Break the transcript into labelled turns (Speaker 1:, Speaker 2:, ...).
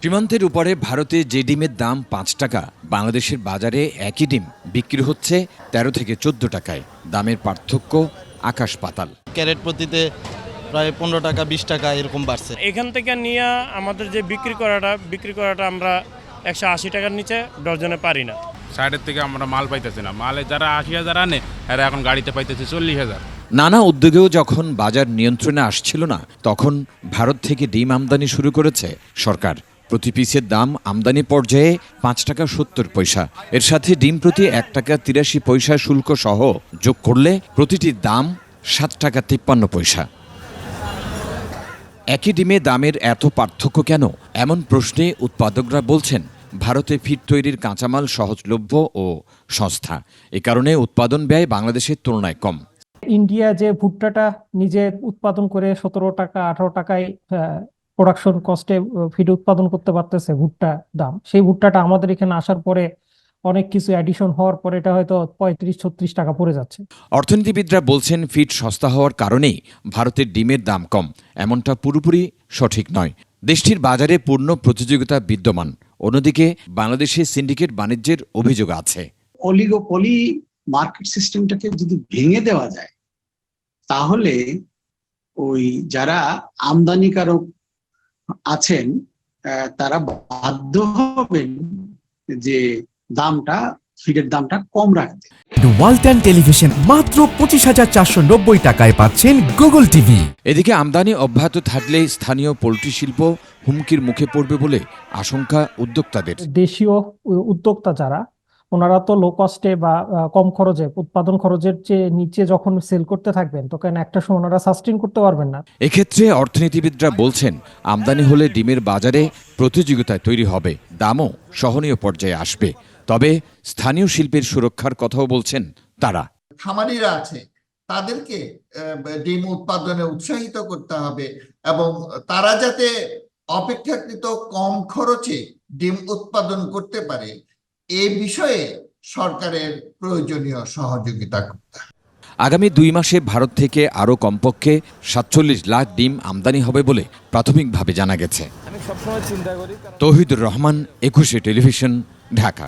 Speaker 1: সীমান্তের উপরে ভারতে যে ডিমের দাম পাঁচ টাকা বাংলাদেশের বাজারে একই ডিম বিক্রি হচ্ছে তেরো থেকে চোদ্দ টাকায়। দামের পার্থক্য আকাশ পাতাল।
Speaker 2: ক্যারেট প্রতিতে প্রায় পনেরো টাকা বিশ টাকা এরকম বাড়ছে।
Speaker 3: এখান থেকে নিয়ে আমাদের যে বিক্রি করাটা বিক্রি করাটা আমরা একশো আশি টাকার নিচে ডজনে পারি না।
Speaker 4: সাইডের থেকে আমরা মাল পাইতেছি না। মালে যারা আশি হাজার আনে এরা এখন গাড়িতে পাইতেছে চল্লিশ হাজার।
Speaker 1: নানা উদ্যোগেও যখন বাজার নিয়ন্ত্রণে আসছিল না, তখন ভারত থেকে ডিম আমদানি শুরু করেছে সরকার। প্রতি পিসের দাম আমদানি পর্যায়ে পাঁচ টাকা সত্তর পয়সা। এর সাথে ডিম প্রতি এক টাকা তিরাশি পয়সা শুল্ক সহ যোগ করলে প্রতিটির দাম সাত টাকা তিপ্পান্ন পয়সা। একই ডিমে দামের এত পার্থক্য কেন? এমন প্রশ্নে উৎপাদকরা বলছেন, ভারতে ফিট তৈরির কাঁচামাল সহজলভ্য ও সস্তা। এ কারণে উৎপাদন ব্যয় বাংলাদেশের তুলনায় কম।
Speaker 5: ইন্ডিয়া যে ভুট্টাটা নিজে উৎপাদন করে সতেরো টাকা আঠারো টাকায় প্রোডাকশন কস্টে ফিড উৎপাদন করতে পারতেছে ভুট্টা দাম। সেই ভুট্টাটা আমাদের এখানে আসার পরে অনেক কিছু অ্যাডিশন হওয়ার পরে এটা হয়তো পঁয়ত্রিশ ছত্রিশ টাকা পড়ে যাচ্ছে।
Speaker 1: অর্থনীতিবিদরা বলছেন ফিট সস্তা হওয়ার কারণেই ভারতের ডিমের দাম কম। এমনটা পুরোপুরি সঠিক নয়। দেশটির বাজারে পূর্ণ প্রতিযোগিতা বিদ্যমান। অন্যদিকে বাংলাদেশে সিন্ডিকেট বাণিজ্যের অভিযোগ আছে।
Speaker 6: অলিগোপলি মার্কেট সিস্টেমটাকে যদি ভেঙে দেওয়া যায় তাহলে ওই যারা আমদানিকারক আছেন তারা বাধ্য হবেন যে দামটা ফিডের দামটা কম রাখতে।
Speaker 7: ওয়ালটন টেলিভিশন মাত্র পঁচিশ হাজার চারশো নব্বই টাকায় পাচ্ছেন গুগল টিভি।
Speaker 1: এদিকে আমদানি অব্যাহত থাকলে স্থানীয় পোলট্রি শিল্প হুমকির মুখে পড়বে বলে আশঙ্কা উদ্যোক্তাদের।
Speaker 5: দেশীয় উদ্যোক্তা যারা ওনারা তো লো কস্টে বা কম খরচে উৎপাদন খরচের চেয়ে নিচে যখন সেল করতে থাকবেন তখন একটা সময় ওনারা সাস্টেন করতে পারবেন না?
Speaker 1: এক্ষেত্রে অর্থনীতিবিদরা বলছেন আমদানি হলে ডিমের বাজারে প্রতিযোগিতায় তৈরি হবে দামও সহনীয় পর্যায়ে আসবে। তবে স্থানীয় শিল্পের সুরক্ষার কথাও বলছেন তারা।
Speaker 8: খামারিরা আছে তাদেরকে ডিম উৎপাদনে উৎসাহিত করতে হবে এবং তারা যাতে অপেক্ষাকৃত কম খরচে ডিম উৎপাদন করতে পারে এই বিষয়ে সরকারের প্রয়োজনীয় সহযোগিতা করতে।
Speaker 1: আগামী দুই মাসে ভারত থেকে আরও কমপক্ষে সাতচল্লিশ লাখ ডিম আমদানি হবে বলে প্রাথমিকভাবে জানা গেছে। তৌহিদুর রহমান একুশে টেলিভিশন ঢাকা।